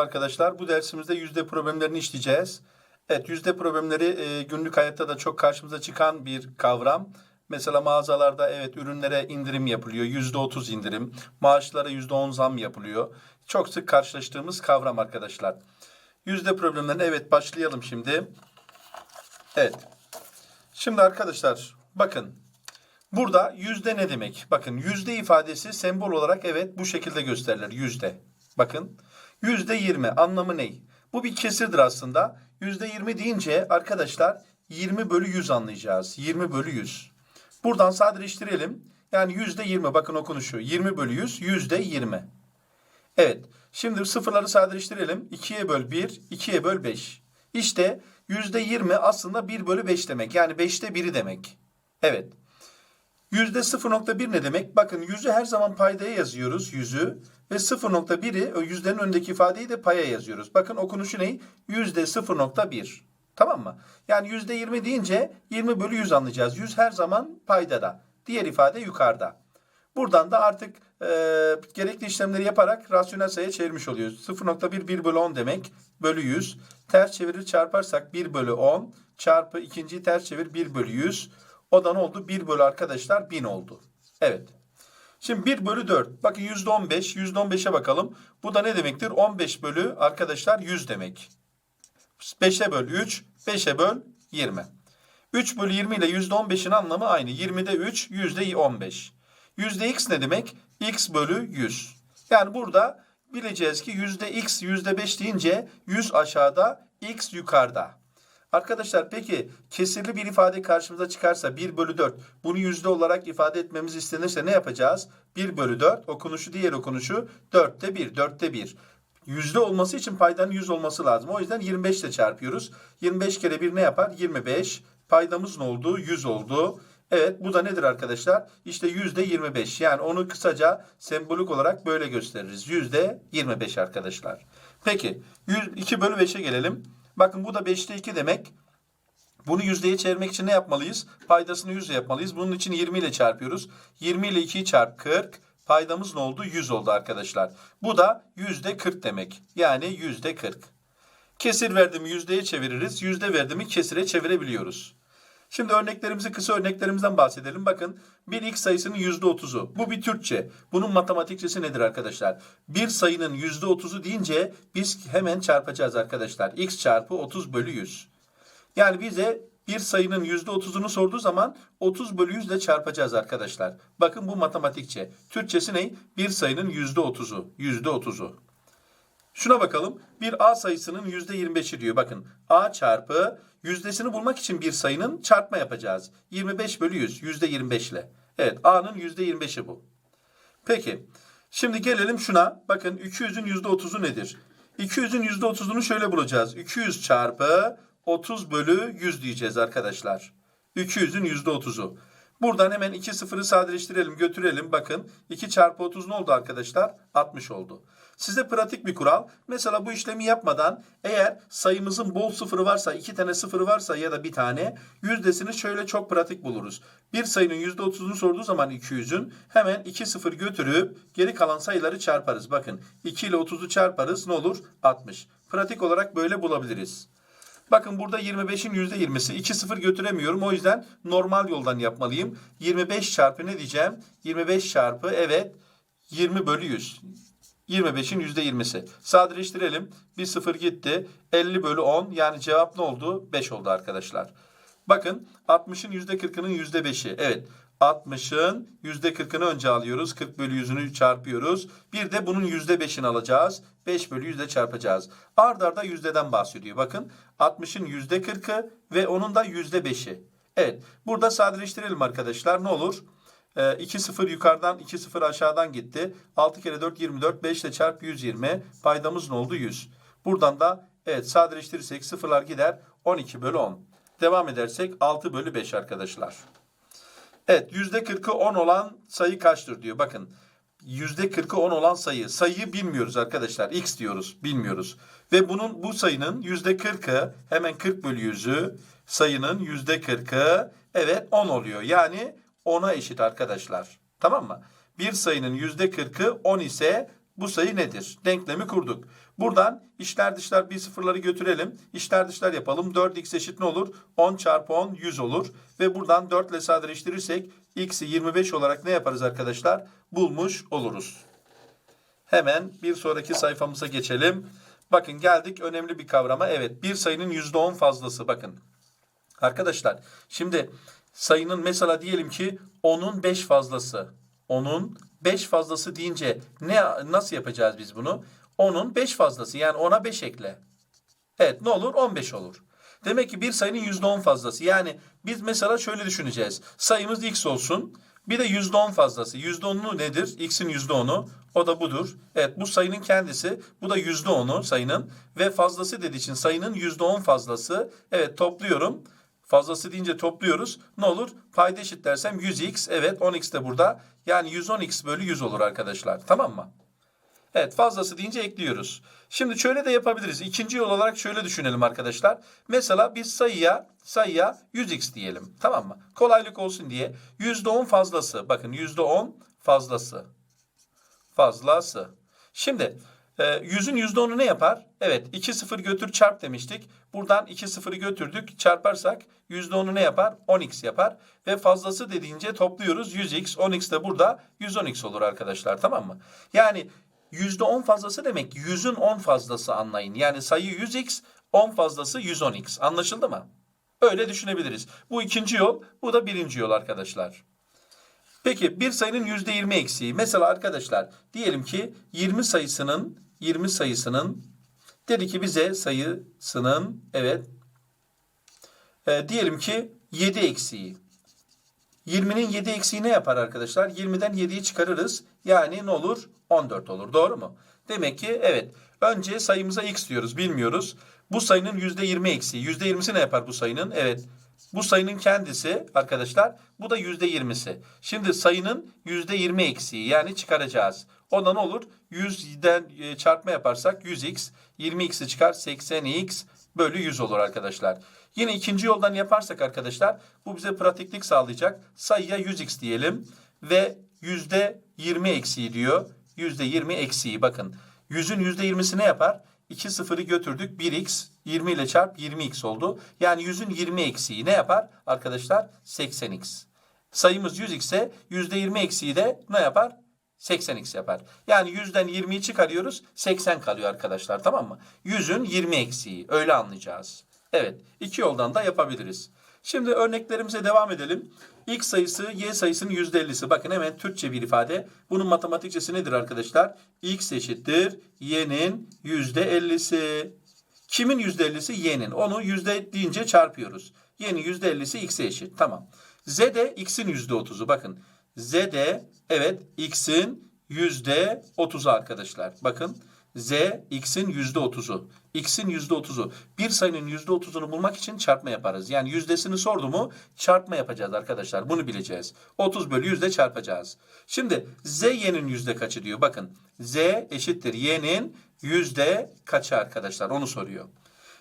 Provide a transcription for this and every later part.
Merhaba arkadaşlar. Bu dersimizde yüzde problemlerini işleyeceğiz. Evet, yüzde problemleri e, günlük hayatta da çok karşımıza çıkan bir kavram. Mesela mağazalarda evet ürünlere indirim yapılıyor. Yüzde otuz indirim. Maaşlara yüzde on zam yapılıyor. Çok sık karşılaştığımız kavram arkadaşlar. Yüzde problemlerine evet başlayalım şimdi. Evet. Şimdi arkadaşlar bakın. Burada yüzde ne demek? Bakın yüzde ifadesi sembol olarak evet bu şekilde gösterilir. Yüzde. Bakın. Yüzde yirmi anlamı ne? Bu bir kesirdir aslında. Yüzde yirmi deyince arkadaşlar 20 bölü 100 anlayacağız. 20 bölü 100. Buradan sadeleştirelim. Yani yüzde 20 bakın okunuşu. 20 bölü 100 yüzde 20. Evet. Şimdi sıfırları sadeleştirelim. 2'ye böl 1, 2'ye böl 5. İşte yüzde 20 aslında 1 bölü 5 demek. Yani 5'te 1'i demek. Evet. Yüzde 0.1 ne demek? Bakın yüzü her zaman paydaya yazıyoruz yüzü ve 0.1'i o yüzlerin önündeki ifadeyi de paya yazıyoruz. Bakın okunuşu ne? Yüzde 0.1. Tamam mı? Yani yüzde 20 deyince 20 bölü 100 anlayacağız. 100 her zaman paydada. Diğer ifade yukarıda. Buradan da artık e, gerekli işlemleri yaparak rasyonel sayıya çevirmiş oluyoruz. 0.1 1 bölü 10 demek bölü 100. Ters çevirir çarparsak 1 bölü 10 çarpı ikinciyi ters çevir 1 bölü 100. O da ne oldu? 1 bölü arkadaşlar 1000 oldu. Evet. Şimdi 1 bölü 4. Bakın %15. %15'e bakalım. Bu da ne demektir? 15 bölü arkadaşlar 100 demek. 5'e böl 3. 5'e böl 20. 3 bölü 20 ile %15'in anlamı aynı. 20'de 3, %15. Yüzde x ne demek? x bölü 100. Yani burada bileceğiz ki yüzde x, yüzde 5 deyince 100 aşağıda, x yukarıda. Arkadaşlar peki kesirli bir ifade karşımıza çıkarsa 1 bölü 4 bunu yüzde olarak ifade etmemiz istenirse ne yapacağız? 1 bölü 4 okunuşu diğer okunuşu 4'te 1 4'te 1. Yüzde olması için paydanın 100 olması lazım. O yüzden 25 ile çarpıyoruz. 25 kere 1 ne yapar? 25. Paydamız ne oldu? 100 oldu. Evet bu da nedir arkadaşlar? İşte yüzde 25. Yani onu kısaca sembolik olarak böyle gösteririz. Yüzde 25 arkadaşlar. Peki 2 bölü 5'e gelelim. Bakın bu da 5'te 2 demek. Bunu yüzdeye çevirmek için ne yapmalıyız? Paydasını 100 yapmalıyız. Bunun için 20 ile çarpıyoruz. 20 ile 2'yi çarp 40. Paydamız ne oldu? 100 oldu arkadaşlar. Bu da yüzde 40 demek. Yani yüzde 40. Kesir verdiğimi yüzdeye çeviririz. Yüzde verdiğimi kesire çevirebiliyoruz. Şimdi örneklerimizi kısa örneklerimizden bahsedelim. Bakın bir x sayısının yüzde otuzu. Bu bir Türkçe. Bunun matematikçesi nedir arkadaşlar? Bir sayının yüzde otuzu deyince biz hemen çarpacağız arkadaşlar. x çarpı 30 bölü 100. Yani bize bir sayının yüzde otuzunu sorduğu zaman 30 bölü 100 ile çarpacağız arkadaşlar. Bakın bu matematikçe. Türkçesi ne? Bir sayının yüzde otuzu. Yüzde otuzu. Şuna bakalım. Bir A sayısının yüzde 25'i diyor. Bakın A çarpı yüzdesini bulmak için bir sayının çarpma yapacağız. 25 bölü 100. Yüzde 25 ile. Evet A'nın yüzde 25'i bu. Peki. Şimdi gelelim şuna. Bakın 200'ün yüzde 30'u nedir? 200'ün yüzde 30'unu şöyle bulacağız. 200 çarpı 30 bölü 100 diyeceğiz arkadaşlar. 200'ün yüzde 30'u. Buradan hemen iki sıfırı sadeleştirelim, götürelim. Bakın 2 çarpı 30 ne oldu arkadaşlar? 60 oldu. Size pratik bir kural. Mesela bu işlemi yapmadan eğer sayımızın bol sıfırı varsa, iki tane sıfırı varsa ya da bir tane yüzdesini şöyle çok pratik buluruz. Bir sayının yüzde otuzunu sorduğu zaman 200'ün hemen iki sıfır götürüp geri kalan sayıları çarparız. Bakın 2 ile 30'u çarparız ne olur? 60. Pratik olarak böyle bulabiliriz. Bakın burada 25'in %20'si. 2 sıfır götüremiyorum. O yüzden normal yoldan yapmalıyım. 25 çarpı ne diyeceğim? 25 çarpı evet 20 bölü 100. 25'in %20'si. Sadeleştirelim. Bir sıfır gitti. 50 bölü 10 yani cevap ne oldu? 5 oldu arkadaşlar. Bakın 60'ın %40'ının %5'i. Evet 60'ın %40'ını önce alıyoruz. 40 bölü 100'ünü çarpıyoruz. Bir de bunun %5'ini alacağız. 5 bölü 100'de çarpacağız. Ard arda yüzdeden bahsediyor. Bakın 60'ın %40'ı ve onun da %5'i. Evet burada sadeleştirelim arkadaşlar. Ne olur? 2 0 yukarıdan 2 0 aşağıdan gitti. 6 kere 4 24 5 ile çarp 120. Paydamız ne oldu? 100. Buradan da evet sadeleştirirsek sıfırlar gider. 12 bölü 10. Devam edersek 6 bölü 5 arkadaşlar. Evet %40'ı 10 olan sayı kaçtır diyor. Bakın %40'ı 10 olan sayı. Sayıyı bilmiyoruz arkadaşlar. X diyoruz. Bilmiyoruz. Ve bunun bu sayının %40'ı hemen 40 bölü 100'ü sayının %40'ı evet 10 oluyor. Yani 10'a eşit arkadaşlar. Tamam mı? Bir sayının %40'ı 10 ise bu sayı nedir? Denklemi kurduk. Buradan işler dışlar bir sıfırları götürelim. İşler dışlar yapalım. 4x eşit ne olur? 10 çarpı 10 100 olur. Ve buradan 4 ile sadeleştirirsek x'i 25 olarak ne yaparız arkadaşlar? Bulmuş oluruz. Hemen bir sonraki sayfamıza geçelim. Bakın geldik önemli bir kavrama. Evet bir sayının %10 fazlası bakın. Arkadaşlar şimdi sayının mesela diyelim ki 10'un 5 fazlası. 10'un 5 fazlası deyince ne nasıl yapacağız biz bunu? 10'un 5 fazlası yani 10'a 5 ekle. Evet ne olur? 15 olur. Demek ki bir sayının %10 fazlası. Yani biz mesela şöyle düşüneceğiz. Sayımız x olsun. Bir de %10 fazlası. %10'u nedir? X'in %10'u. O da budur. Evet bu sayının kendisi. Bu da %10'u sayının. Ve fazlası dediği için sayının %10 fazlası. Evet topluyorum. Fazlası deyince topluyoruz. Ne olur? Payda eşit dersem 100x. Evet 10x de burada. Yani 110x bölü 100 olur arkadaşlar. Tamam mı? Evet fazlası deyince ekliyoruz. Şimdi şöyle de yapabiliriz. İkinci yol olarak şöyle düşünelim arkadaşlar. Mesela biz sayıya sayıya 100x diyelim. Tamam mı? Kolaylık olsun diye. %10 fazlası. Bakın %10 fazlası. Fazlası. Şimdi 100'ün %10'u ne yapar? Evet 2 sıfır götür çarp demiştik. Buradan 2 sıfırı götürdük. Çarparsak %10'u ne yapar? 10x yapar. Ve fazlası dediğince topluyoruz. 100x 10x de burada 110x olur arkadaşlar. Tamam mı? Yani %10 fazlası demek 100'ün 10 fazlası anlayın. Yani sayı 100x 10 fazlası 110x. Anlaşıldı mı? Öyle düşünebiliriz. Bu ikinci yol, bu da birinci yol arkadaşlar. Peki bir sayının %20 eksiği. Mesela arkadaşlar diyelim ki 20 sayısının 20 sayısının dedi ki bize sayısının evet e, diyelim ki 7 eksiği. 20'nin 7 eksiği ne yapar arkadaşlar? 20'den 7'yi çıkarırız. Yani ne olur? 14 olur. Doğru mu? Demek ki evet. Önce sayımıza x diyoruz. Bilmiyoruz. Bu sayının %20 eksiği. %20'si ne yapar bu sayının? Evet. Bu sayının kendisi arkadaşlar. Bu da %20'si. Şimdi sayının %20 eksiği. Yani çıkaracağız. Ondan olur? 100'den e, çarpma yaparsak 100x. 20x'i çıkar 80x bölü 100 olur arkadaşlar. Yine ikinci yoldan yaparsak arkadaşlar bu bize pratiklik sağlayacak. Sayıya 100x diyelim ve %20 eksiği diyor. %20 eksiği bakın. 100'ün %20'si ne yapar? 2 sıfırı götürdük 1x 20 ile çarp 20x oldu. Yani 100'ün 20 eksiği ne yapar arkadaşlar? 80x. Sayımız 100 ise %20 eksiği de ne yapar? 80x yapar. Yani 100'den 20'yi çıkarıyoruz 80 kalıyor arkadaşlar tamam mı? 100'ün 20 eksiği öyle anlayacağız. Evet iki yoldan da yapabiliriz. Şimdi örneklerimize devam edelim. X sayısı y sayısının %50'si. Bakın hemen Türkçe bir ifade. Bunun matematikçesi nedir arkadaşlar? X eşittir y'nin %50'si. Kimin %50'si? Y'nin. Onu yüzde deyince çarpıyoruz. Y'nin %50'si x'e eşit. Tamam. Z de x'in %30'u. Bakın Z de evet x'in %30'u arkadaşlar. Bakın Z x'in %30'u. X'in %30'u. Bir sayının %30'unu bulmak için çarpma yaparız. Yani yüzdesini sordu mu çarpma yapacağız arkadaşlar. Bunu bileceğiz. 30 bölü yüzde çarpacağız. Şimdi Z y'nin yüzde kaçı diyor. Bakın Z eşittir y'nin yüzde kaçı arkadaşlar onu soruyor.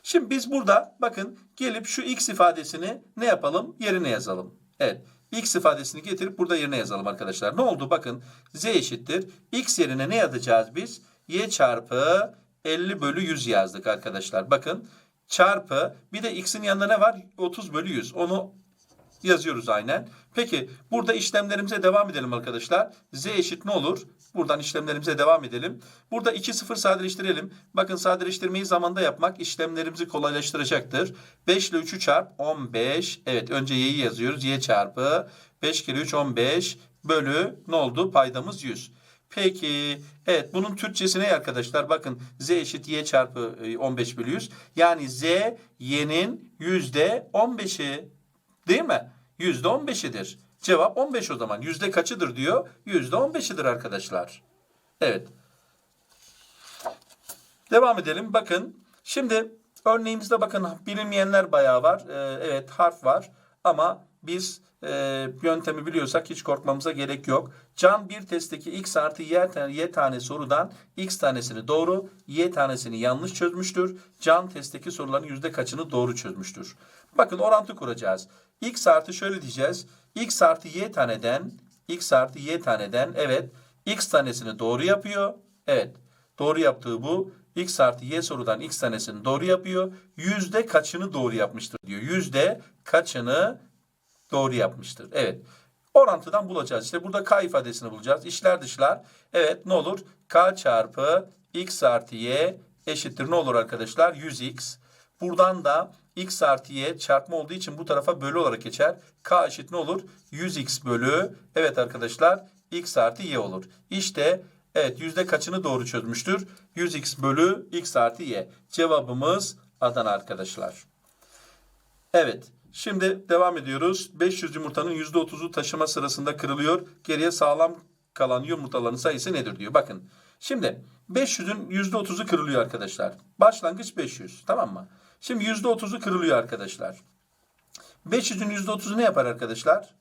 Şimdi biz burada bakın gelip şu x ifadesini ne yapalım? Yerine yazalım. Evet. X ifadesini getirip burada yerine yazalım arkadaşlar. Ne oldu? Bakın z eşittir. X yerine ne yazacağız biz? y çarpı 50 bölü 100 yazdık arkadaşlar. Bakın çarpı bir de x'in yanında ne var? 30 bölü 100. Onu yazıyoruz aynen. Peki burada işlemlerimize devam edelim arkadaşlar. Z eşit ne olur? Buradan işlemlerimize devam edelim. Burada 2 0 sadeleştirelim. Bakın sadeleştirmeyi zamanda yapmak işlemlerimizi kolaylaştıracaktır. 5 ile 3'ü çarp 15. Evet önce y'yi yazıyoruz. y çarpı 5 kere 3 15 bölü ne oldu? Paydamız 100. Peki evet bunun Türkçesi ne arkadaşlar? Bakın z eşit y çarpı 15 bölü 100. Yani z y'nin yüzde 15'i değil mi? Yüzde 15'idir. Cevap 15 o zaman. Yüzde kaçıdır diyor? Yüzde 15'idir arkadaşlar. Evet. Devam edelim. Bakın şimdi örneğimizde bakın bilinmeyenler bayağı var. Ee, evet harf var ama biz e, yöntemi biliyorsak hiç korkmamıza gerek yok. Can bir testteki x artı y y tane sorudan x tanesini doğru, y tanesini yanlış çözmüştür. Can testteki soruların yüzde kaçını doğru çözmüştür. Bakın orantı kuracağız. x artı şöyle diyeceğiz. X artı y taneden, x artı y taneden evet x tanesini doğru yapıyor. Evet. Doğru yaptığı bu. X artı Y sorudan X tanesini doğru yapıyor. Yüzde kaçını doğru yapmıştır diyor. Yüzde kaçını doğru yapmıştır. Evet. Orantıdan bulacağız. İşte burada K ifadesini bulacağız. İşler dışlar. Evet ne olur? K çarpı X artı Y eşittir ne olur arkadaşlar? 100X. Buradan da X artı Y çarpma olduğu için bu tarafa bölü olarak geçer. K eşit ne olur? 100X bölü. Evet arkadaşlar X artı Y olur. İşte evet yüzde kaçını doğru çözmüştür? 100X bölü X artı Y. Cevabımız Adana arkadaşlar. Evet. Şimdi devam ediyoruz. 500 yumurtanın %30'u taşıma sırasında kırılıyor. Geriye sağlam kalan yumurtaların sayısı nedir diyor. Bakın. Şimdi 500'ün %30'u kırılıyor arkadaşlar. Başlangıç 500. Tamam mı? Şimdi %30'u kırılıyor arkadaşlar. 500'ün %30'u ne yapar arkadaşlar?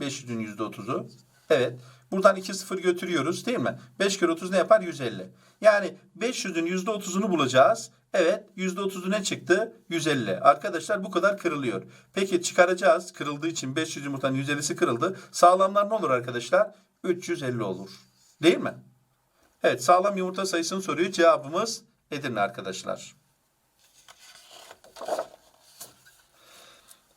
500'ün %30'u. Evet. Buradan 2 sıfır götürüyoruz değil mi? 5 kere 30 ne yapar? 150. Yani 500'ün %30'unu bulacağız. Evet %30'u ne çıktı? 150. Arkadaşlar bu kadar kırılıyor. Peki çıkaracağız. Kırıldığı için 500 yumurtanın 150'si kırıldı. Sağlamlar ne olur arkadaşlar? 350 olur. Değil mi? Evet sağlam yumurta sayısını soruyor. Cevabımız Edirne arkadaşlar.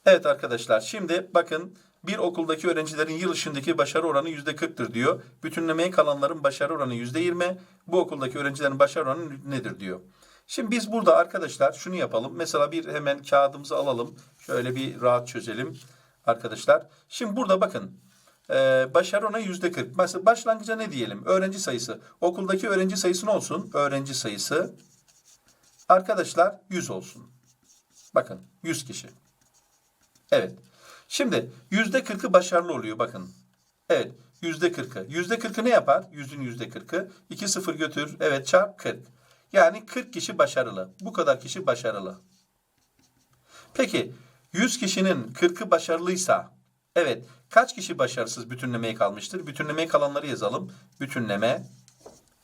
Evet arkadaşlar şimdi bakın bir okuldaki öğrencilerin yıl içindeki başarı oranı yüzde 40'tır diyor. Bütünlemeye kalanların başarı oranı yüzde 20. Bu okuldaki öğrencilerin başarı oranı nedir diyor. Şimdi biz burada arkadaşlar şunu yapalım. Mesela bir hemen kağıdımızı alalım. Şöyle bir rahat çözelim arkadaşlar. Şimdi burada bakın ee, başarı oranı yüzde 40. Mesela başlangıca ne diyelim? Öğrenci sayısı. Okuldaki öğrenci sayısı ne olsun? Öğrenci sayısı arkadaşlar 100 olsun. Bakın 100 kişi. Evet. Şimdi yüzde kırkı başarılı oluyor bakın. Evet yüzde kırkı. Yüzde kırkı ne yapar? Yüzün yüzde kırkı. 2 sıfır götür. Evet çarp 40. Yani 40 kişi başarılı. Bu kadar kişi başarılı. Peki 100 kişinin 40'ı başarılıysa evet kaç kişi başarısız bütünlemeye kalmıştır? Bütünlemeye kalanları yazalım. Bütünleme.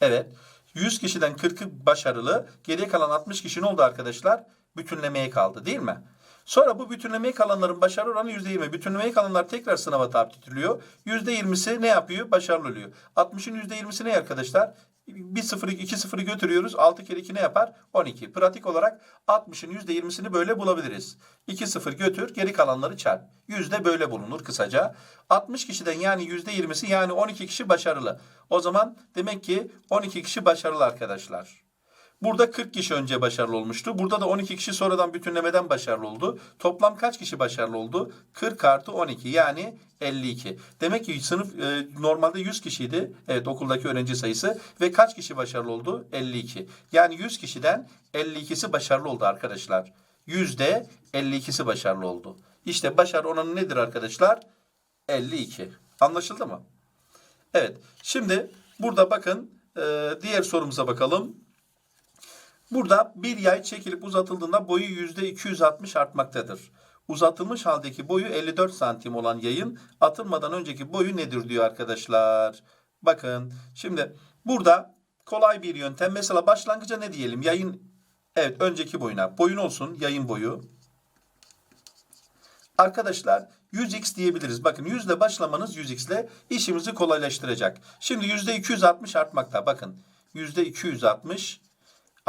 Evet. 100 kişiden 40'ı başarılı. Geriye kalan 60 kişi ne oldu arkadaşlar? Bütünlemeye kaldı değil mi? Sonra bu bütünlemeye kalanların başarı oranı %20. Bütünlemeye kalanlar tekrar sınava tabi tutuluyor. %20'si ne yapıyor? Başarılı oluyor. 60'ın %20'si ne arkadaşlar? 1 0 2 0'ı götürüyoruz. 6 kere 2 ne yapar? 12. Pratik olarak 60'ın %20'sini böyle bulabiliriz. 2 0 götür, geri kalanları çarp. Yüzde böyle bulunur kısaca. 60 kişiden yani %20'si yani 12 kişi başarılı. O zaman demek ki 12 kişi başarılı arkadaşlar. Burada 40 kişi önce başarılı olmuştu. Burada da 12 kişi sonradan bütünlemeden başarılı oldu. Toplam kaç kişi başarılı oldu? 40 artı 12 yani 52. Demek ki sınıf e, normalde 100 kişiydi. Evet okuldaki öğrenci sayısı. Ve kaç kişi başarılı oldu? 52. Yani 100 kişiden 52'si başarılı oldu arkadaşlar. Yüzde 52'si başarılı oldu. İşte başarı oranı nedir arkadaşlar? 52. Anlaşıldı mı? Evet. Şimdi burada bakın e, diğer sorumuza bakalım. Burada bir yay çekilip uzatıldığında boyu yüzde 260 artmaktadır. Uzatılmış haldeki boyu 54 santim olan yayın atılmadan önceki boyu nedir diyor arkadaşlar. Bakın şimdi burada kolay bir yöntem. Mesela başlangıca ne diyelim? Yayın evet önceki boyuna. Boyun olsun yayın boyu. Arkadaşlar 100x diyebiliriz. Bakın 100 ile başlamanız 100x ile işimizi kolaylaştıracak. Şimdi yüzde 260 artmakta. Bakın yüzde 260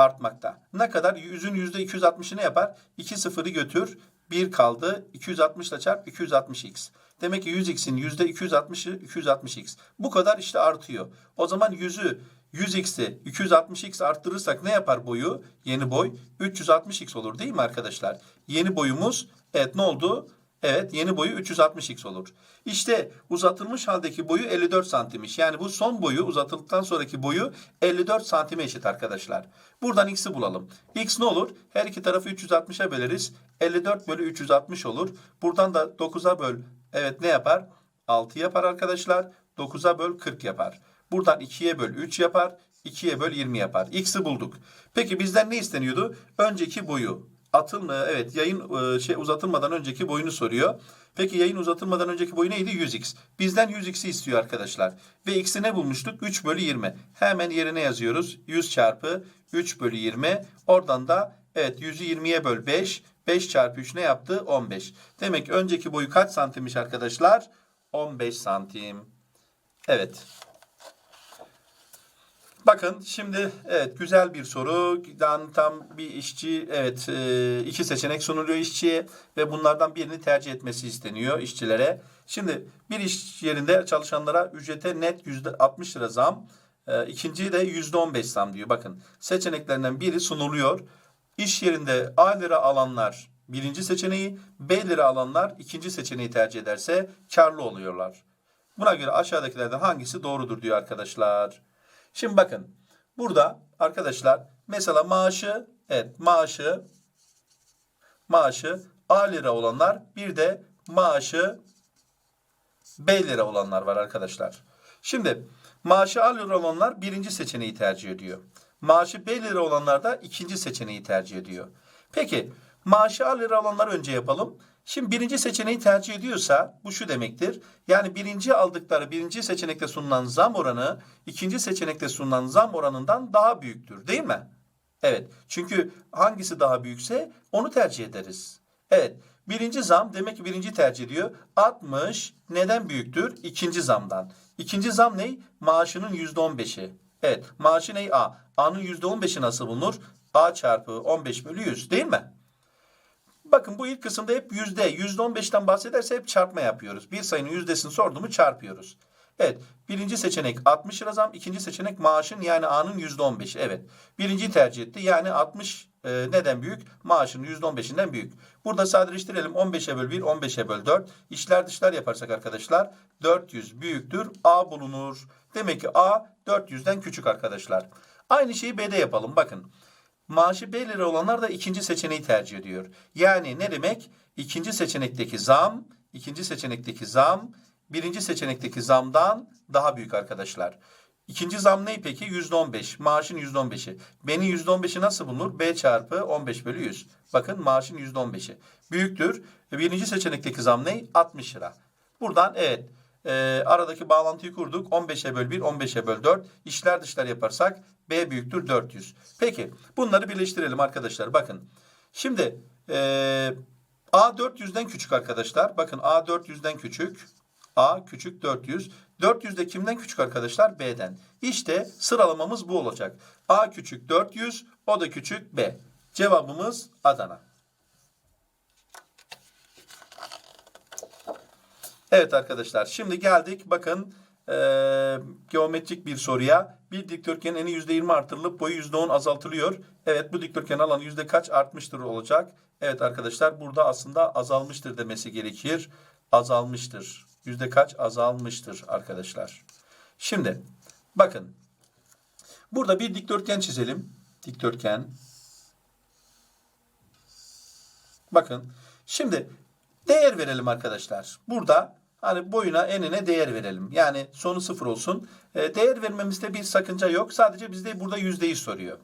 artmakta. Ne kadar? 100'ün %260'ı ne yapar? 2 sıfırı götür. 1 kaldı. 260 ile çarp 260x. Demek ki 100x'in %260'ı 260x. Bu kadar işte artıyor. O zaman 100'ü 100x'i 260x arttırırsak ne yapar boyu? Yeni boy 360x olur değil mi arkadaşlar? Yeni boyumuz evet ne oldu? Evet yeni boyu 360x olur. İşte uzatılmış haldeki boyu 54 santimmiş. Yani bu son boyu uzatıldıktan sonraki boyu 54 santime eşit arkadaşlar. Buradan x'i bulalım. x ne olur? Her iki tarafı 360'a böleriz. 54 bölü 360 olur. Buradan da 9'a böl. Evet ne yapar? 6 yapar arkadaşlar. 9'a böl 40 yapar. Buradan 2'ye böl 3 yapar. 2'ye böl 20 yapar. X'i bulduk. Peki bizden ne isteniyordu? Önceki boyu atılma evet yayın e, şey uzatılmadan önceki boyunu soruyor. Peki yayın uzatılmadan önceki boyu neydi? 100x. Bizden 100x'i istiyor arkadaşlar. Ve x'i ne bulmuştuk? 3 bölü 20. Hemen yerine yazıyoruz. 100 çarpı 3 bölü 20. Oradan da evet 100'ü 20'ye böl 5. 5 çarpı 3 ne yaptı? 15. Demek ki önceki boyu kaç santimmiş arkadaşlar? 15 santim. Evet. Bakın şimdi evet güzel bir soru. Yani tam bir işçi evet e, iki seçenek sunuluyor işçiye ve bunlardan birini tercih etmesi isteniyor işçilere. Şimdi bir iş yerinde çalışanlara ücrete net yüzde 60 lira zam, e, ikinciyi de yüzde 15 zam diyor. Bakın seçeneklerinden biri sunuluyor. İş yerinde A lira alanlar birinci seçeneği, B lira alanlar ikinci seçeneği tercih ederse karlı oluyorlar. Buna göre aşağıdakilerden hangisi doğrudur diyor arkadaşlar. Şimdi bakın burada arkadaşlar mesela maaşı evet maaşı maaşı A lira olanlar bir de maaşı B lira olanlar var arkadaşlar. Şimdi maaşı A lira olanlar birinci seçeneği tercih ediyor. Maaşı B lira olanlar da ikinci seçeneği tercih ediyor. Peki maaşı A lira olanlar önce yapalım. Şimdi birinci seçeneği tercih ediyorsa bu şu demektir. Yani birinci aldıkları birinci seçenekte sunulan zam oranı ikinci seçenekte sunulan zam oranından daha büyüktür değil mi? Evet. Çünkü hangisi daha büyükse onu tercih ederiz. Evet. Birinci zam demek ki birinci tercih ediyor. 60 neden büyüktür? İkinci zamdan. İkinci zam ne? Maaşının yüzde 15'i. Evet. Maaşı ne? A. A'nın yüzde 15'i nasıl bulunur? A çarpı 15 bölü 100 değil mi? Bakın bu ilk kısımda hep yüzde, yüzde on beşten bahsederse hep çarpma yapıyoruz. Bir sayının yüzdesini sorduğumu çarpıyoruz. Evet, birinci seçenek 60 lira zam, ikinci seçenek maaşın yani A'nın yüzde on beşi. Evet, birinciyi tercih etti. Yani 60 e, neden büyük? Maaşın yüzde on beşinden büyük. Burada sadeleştirelim. 15'e böl 1, 15'e böl 4. İşler dışlar yaparsak arkadaşlar 400 büyüktür. A bulunur. Demek ki A 400'den küçük arkadaşlar. Aynı şeyi B'de yapalım. Bakın. Maaşı B lira olanlar da ikinci seçeneği tercih ediyor. Yani ne demek? İkinci seçenekteki zam, ikinci seçenekteki zam, birinci seçenekteki zamdan daha büyük arkadaşlar. İkinci zam ne peki? Yüzde on beş. Maaşın yüzde on beşi. B'nin yüzde nasıl bulunur? B çarpı on beş bölü yüz. Bakın maaşın yüzde on beşi. Büyüktür. Birinci seçenekteki zam ne? 60 lira. Buradan evet e, aradaki bağlantıyı kurduk. 15'e böl 1, 15'e böl 4. İşler dışlar yaparsak B büyüktür 400. Peki bunları birleştirelim arkadaşlar. Bakın şimdi e, A 400'den küçük arkadaşlar. Bakın A 400'den küçük. A küçük 400. 400 de kimden küçük arkadaşlar? B'den. İşte sıralamamız bu olacak. A küçük 400, o da küçük B. Cevabımız Adana. Evet arkadaşlar şimdi geldik bakın e, geometrik bir soruya. Bir dikdörtgenin eni %20 artırılıp boyu %10 azaltılıyor. Evet bu dikdörtgen alanı yüzde kaç artmıştır olacak. Evet arkadaşlar burada aslında azalmıştır demesi gerekir. Azalmıştır. Yüzde kaç azalmıştır arkadaşlar. Şimdi bakın burada bir dikdörtgen çizelim. Dikdörtgen. Bakın şimdi değer verelim arkadaşlar. Burada Hani boyuna enine değer verelim. Yani sonu sıfır olsun. E, değer vermemizde bir sakınca yok. Sadece bizde burada yüzdeyi soruyor.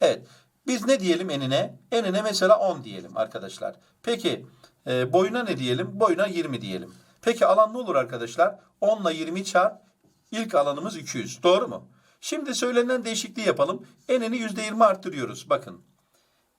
Evet. Biz ne diyelim enine? Enine mesela 10 diyelim arkadaşlar. Peki e, boyuna ne diyelim? Boyuna 20 diyelim. Peki alan ne olur arkadaşlar? 10 ile 20 çarp ilk alanımız 200. Doğru mu? Şimdi söylenen değişikliği yapalım. Enini %20 arttırıyoruz. Bakın.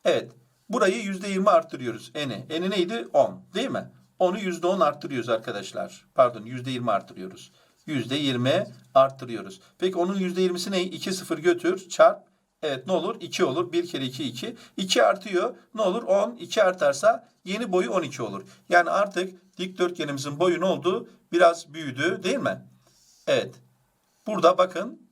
Evet. Burayı %20 arttırıyoruz. Eni. Eni neydi? 10. Değil mi? Onu %10 arttırıyoruz arkadaşlar. Pardon %20 arttırıyoruz. %20 arttırıyoruz. Peki onun %20'si ne? 2 0 götür çarp. Evet ne olur? 2 olur. 1 kere 2 2. 2 artıyor. Ne olur? 10. 2 artarsa yeni boyu 12 olur. Yani artık dikdörtgenimizin boyu ne oldu? Biraz büyüdü değil mi? Evet. Burada bakın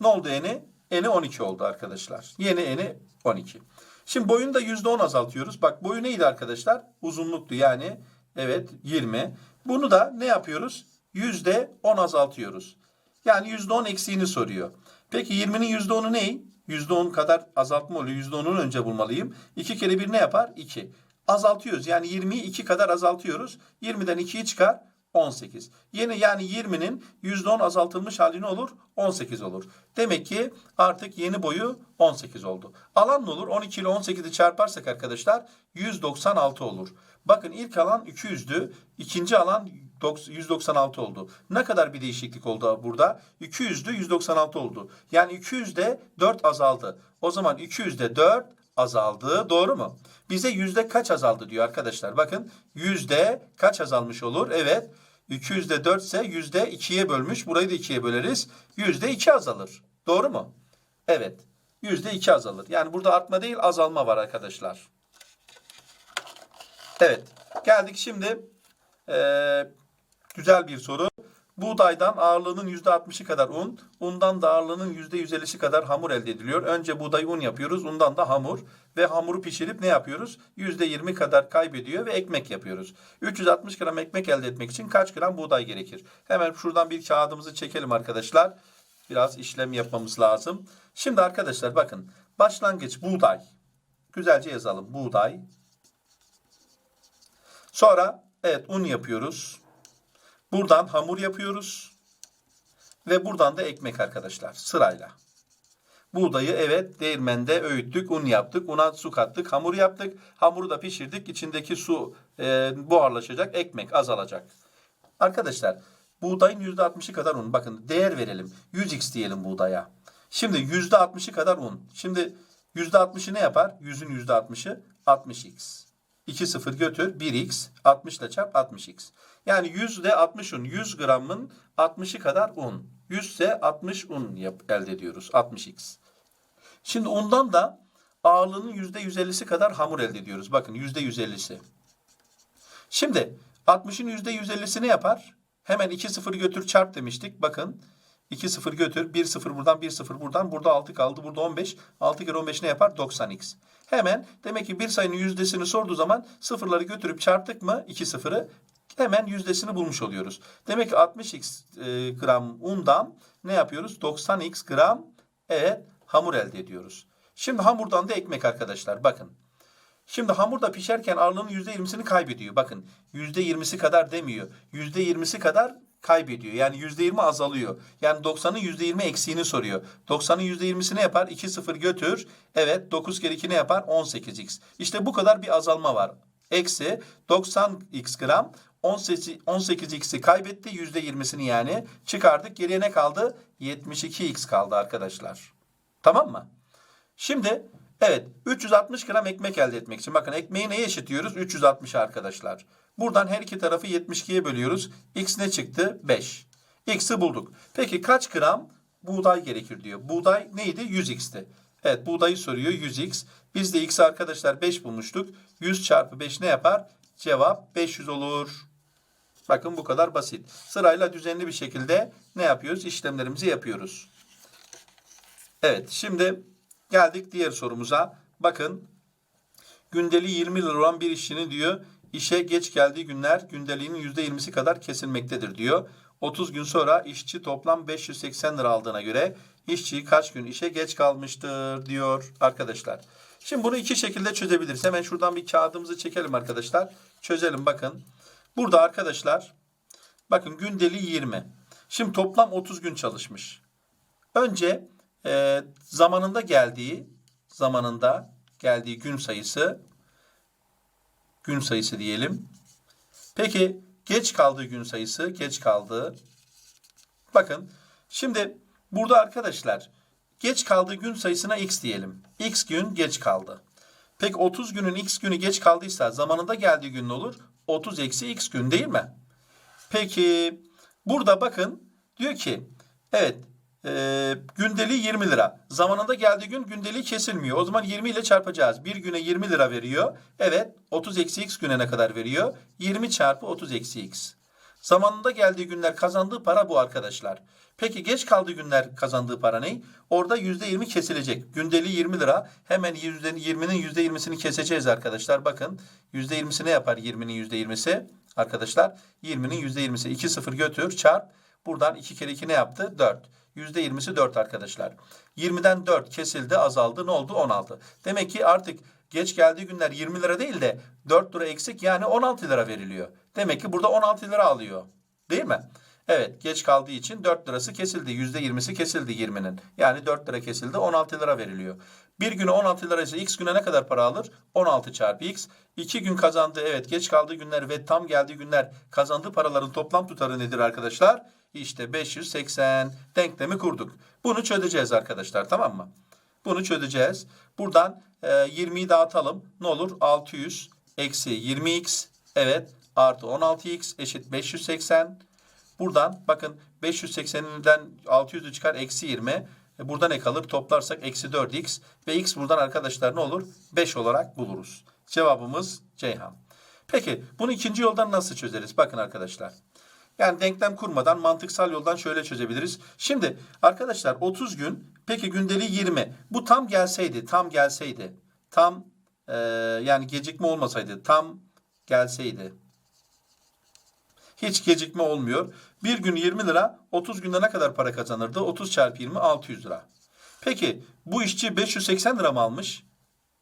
ne oldu eni? Eni 12 oldu arkadaşlar. Yeni eni 12. Şimdi boyunu da %10 azaltıyoruz. Bak boyu neydi arkadaşlar? Uzunluktu yani. Evet 20. Bunu da ne yapıyoruz? %10 azaltıyoruz. Yani %10 eksiğini soruyor. Peki 20'nin %10'u ne? %10 kadar azaltma oluyor. %10'un önce bulmalıyım. 2 kere 1 ne yapar? 2. Azaltıyoruz. Yani 20'yi 2 kadar azaltıyoruz. 20'den 2'yi çıkar. 18. Yeni yani 20'nin %10 azaltılmış hali ne olur? 18 olur. Demek ki artık yeni boyu 18 oldu. Alan ne olur? 12 ile 18'i çarparsak arkadaşlar 196 olur. Bakın ilk alan 200'dü. ikinci alan 196 oldu. Ne kadar bir değişiklik oldu burada? 200'dü 196 oldu. Yani 200'de 4 azaldı. O zaman 200'de 4 azaldı. Doğru mu? Bize yüzde kaç azaldı diyor arkadaşlar. Bakın yüzde kaç azalmış olur? Evet. 200'de 4 ise yüzde 2'ye bölmüş. Burayı da 2'ye böleriz. Yüzde 2 azalır. Doğru mu? Evet. Yüzde iki azalır. Yani burada artma değil azalma var arkadaşlar. Evet. Geldik şimdi eee, güzel bir soru. Buğdaydan ağırlığının %60'ı kadar un, undan da ağırlığının %150'si kadar hamur elde ediliyor. Önce buğday un yapıyoruz, undan da hamur ve hamuru pişirip ne yapıyoruz? %20 kadar kaybediyor ve ekmek yapıyoruz. 360 gram ekmek elde etmek için kaç gram buğday gerekir? Hemen şuradan bir kağıdımızı çekelim arkadaşlar. Biraz işlem yapmamız lazım. Şimdi arkadaşlar bakın başlangıç buğday. Güzelce yazalım buğday. Sonra evet un yapıyoruz. Buradan hamur yapıyoruz. Ve buradan da ekmek arkadaşlar sırayla. Buğdayı evet değirmende öğüttük, un yaptık, una su kattık, hamur yaptık. Hamuru da pişirdik. İçindeki su e, buharlaşacak, ekmek azalacak. Arkadaşlar buğdayın %60'ı kadar un. Bakın değer verelim. 100x diyelim buğdaya. Şimdi %60'ı kadar un. Şimdi %60'ı ne yapar? 100'ün %60'ı 60x. 2 sıfır götür 1x 60 ile çarp 60x. Yani 100 ile 60 un 100 gramın 60'ı kadar un. 100 ise 60 un yap, elde ediyoruz 60x. Şimdi undan da ağırlığının %150'si kadar hamur elde ediyoruz. Bakın %150'si. Şimdi 60'ın %150'si ne yapar? Hemen 2 sıfır götür çarp demiştik. Bakın 2 sıfır götür 1 sıfır buradan 1 sıfır buradan burada 6 kaldı burada 15. 6 kere 15 ne yapar? 90x. Hemen demek ki bir sayının yüzdesini sorduğu zaman sıfırları götürüp çarptık mı 2 sıfırı hemen yüzdesini bulmuş oluyoruz. Demek ki 60x e, gram undan ne yapıyoruz? 90x gram evet hamur elde ediyoruz. Şimdi hamurdan da ekmek arkadaşlar bakın. Şimdi hamurda pişerken ağırlığının %20'sini kaybediyor. Bakın %20'si kadar demiyor. %20'si kadar kaybediyor. Yani %20 azalıyor. Yani 90'ın %20 eksiğini soruyor. 90'ın %20'si ne yapar? 2 sıfır götür. Evet 9 kere 2 ne yapar? 18x. İşte bu kadar bir azalma var. Eksi 90x gram 18, 18x'i kaybetti. %20'sini yani çıkardık. Geriye ne kaldı? 72x kaldı arkadaşlar. Tamam mı? Şimdi evet 360 gram ekmek elde etmek için. Bakın ekmeği neye eşitiyoruz? 360 arkadaşlar. Buradan her iki tarafı 72'ye bölüyoruz. X ne çıktı? 5. X'i bulduk. Peki kaç gram buğday gerekir diyor. Buğday neydi? 100x'ti. Evet buğdayı soruyor 100x. Biz de x arkadaşlar 5 bulmuştuk. 100 çarpı 5 ne yapar? Cevap 500 olur. Bakın bu kadar basit. Sırayla düzenli bir şekilde ne yapıyoruz? İşlemlerimizi yapıyoruz. Evet şimdi geldik diğer sorumuza. Bakın gündeliği 20 lira olan bir işçinin diyor işe geç geldiği günler gündeliğinin %20'si kadar kesilmektedir diyor. 30 gün sonra işçi toplam 580 lira aldığına göre işçi kaç gün işe geç kalmıştır diyor arkadaşlar. Şimdi bunu iki şekilde çözebiliriz. Hemen şuradan bir kağıdımızı çekelim arkadaşlar. Çözelim bakın. Burada arkadaşlar bakın gündeliği 20. Şimdi toplam 30 gün çalışmış. Önce e, zamanında geldiği zamanında geldiği gün sayısı gün sayısı diyelim. Peki geç kaldığı gün sayısı geç kaldığı. Bakın şimdi burada arkadaşlar geç kaldığı gün sayısına x diyelim. x gün geç kaldı. Peki 30 günün x günü geç kaldıysa zamanında geldiği gün ne olur? 30 eksi x gün değil mi? Peki burada bakın diyor ki evet e, gündeliği 20 lira. Zamanında geldiği gün gündeliği kesilmiyor. O zaman 20 ile çarpacağız. Bir güne 20 lira veriyor. Evet 30 eksi x güne ne kadar veriyor? 20 çarpı 30 eksi x. Zamanında geldiği günler kazandığı para bu arkadaşlar. Peki geç kaldığı günler kazandığı para ne? Orada %20 kesilecek. Gündeliği 20 lira. Hemen %20'nin %20'sini keseceğiz arkadaşlar. Bakın %20'si ne yapar 20'nin %20'si? Arkadaşlar 20'nin %20'si 2 sıfır götür çarp. Buradan 2 kere 2 ne yaptı? 4. %20'si 4 arkadaşlar. 20'den 4 kesildi azaldı ne oldu? 16. Demek ki artık geç geldiği günler 20 lira değil de 4 lira eksik yani 16 lira veriliyor. Demek ki burada 16 lira alıyor. Değil mi? Evet geç kaldığı için 4 lirası kesildi. %20'si kesildi 20'nin. Yani 4 lira kesildi 16 lira veriliyor. Bir güne 16 lira ise x güne ne kadar para alır? 16 çarpı x. 2 gün kazandığı evet geç kaldığı günler ve tam geldiği günler kazandığı paraların toplam tutarı nedir arkadaşlar? İşte 580 denklemi kurduk. Bunu çözeceğiz arkadaşlar tamam mı? Bunu çözeceğiz. Buradan e, 20'yi dağıtalım. Ne olur? 600 eksi 20x evet artı 16x eşit 580. Buradan bakın 580'den 600'ü çıkar eksi 20. E, burada ne kalır? Toplarsak eksi 4x ve x buradan arkadaşlar ne olur? 5 olarak buluruz. Cevabımız Ceyhan. Peki bunu ikinci yoldan nasıl çözeriz? Bakın arkadaşlar. Yani denklem kurmadan mantıksal yoldan şöyle çözebiliriz. Şimdi arkadaşlar 30 gün peki gündeliği 20. Bu tam gelseydi, tam gelseydi. Tam e, yani gecikme olmasaydı, tam gelseydi. Hiç gecikme olmuyor. Bir gün 20 lira, 30 günde ne kadar para kazanırdı? 30 çarpı 20, 600 lira. Peki bu işçi 580 lira mı almış?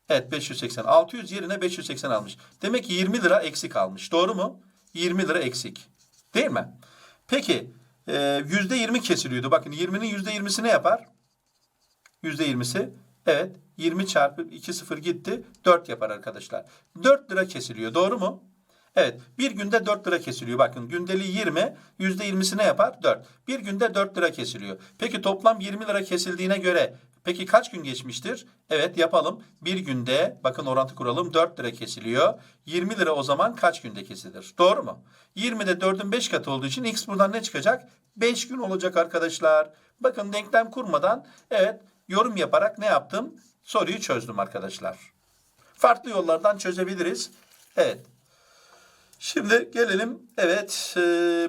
Evet 580. 600 yerine 580 almış. Demek ki 20 lira eksik almış. Doğru mu? 20 lira eksik. Değil mi? Peki e, %20 kesiliyordu. Bakın 20'nin %20'si ne yapar? %20'si evet 20 çarpı 2 sıfır gitti 4 yapar arkadaşlar. 4 lira kesiliyor. Doğru mu? Evet bir günde 4 lira kesiliyor. Bakın gündeliği 20 %20'si ne yapar? 4. Bir günde 4 lira kesiliyor. Peki toplam 20 lira kesildiğine göre peki kaç gün geçmiştir? Evet yapalım. Bir günde bakın orantı kuralım 4 lira kesiliyor. 20 lira o zaman kaç günde kesilir? Doğru mu? 20'de 4'ün 5 katı olduğu için x buradan ne çıkacak? 5 gün olacak arkadaşlar. Bakın denklem kurmadan evet yorum yaparak ne yaptım? Soruyu çözdüm arkadaşlar. Farklı yollardan çözebiliriz. Evet. Şimdi gelelim evet e,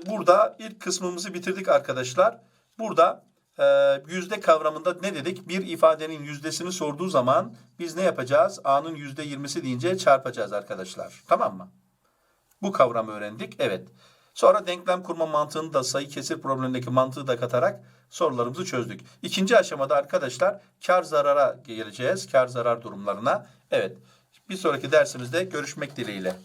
burada ilk kısmımızı bitirdik arkadaşlar. Burada e, yüzde kavramında ne dedik? Bir ifadenin yüzdesini sorduğu zaman biz ne yapacağız? A'nın yüzde yirmisi deyince çarpacağız arkadaşlar. Tamam mı? Bu kavramı öğrendik. Evet. Sonra denklem kurma mantığını da sayı kesir problemindeki mantığı da katarak sorularımızı çözdük. İkinci aşamada arkadaşlar kar zarara geleceğiz. Kar zarar durumlarına. Evet. Bir sonraki dersimizde görüşmek dileğiyle.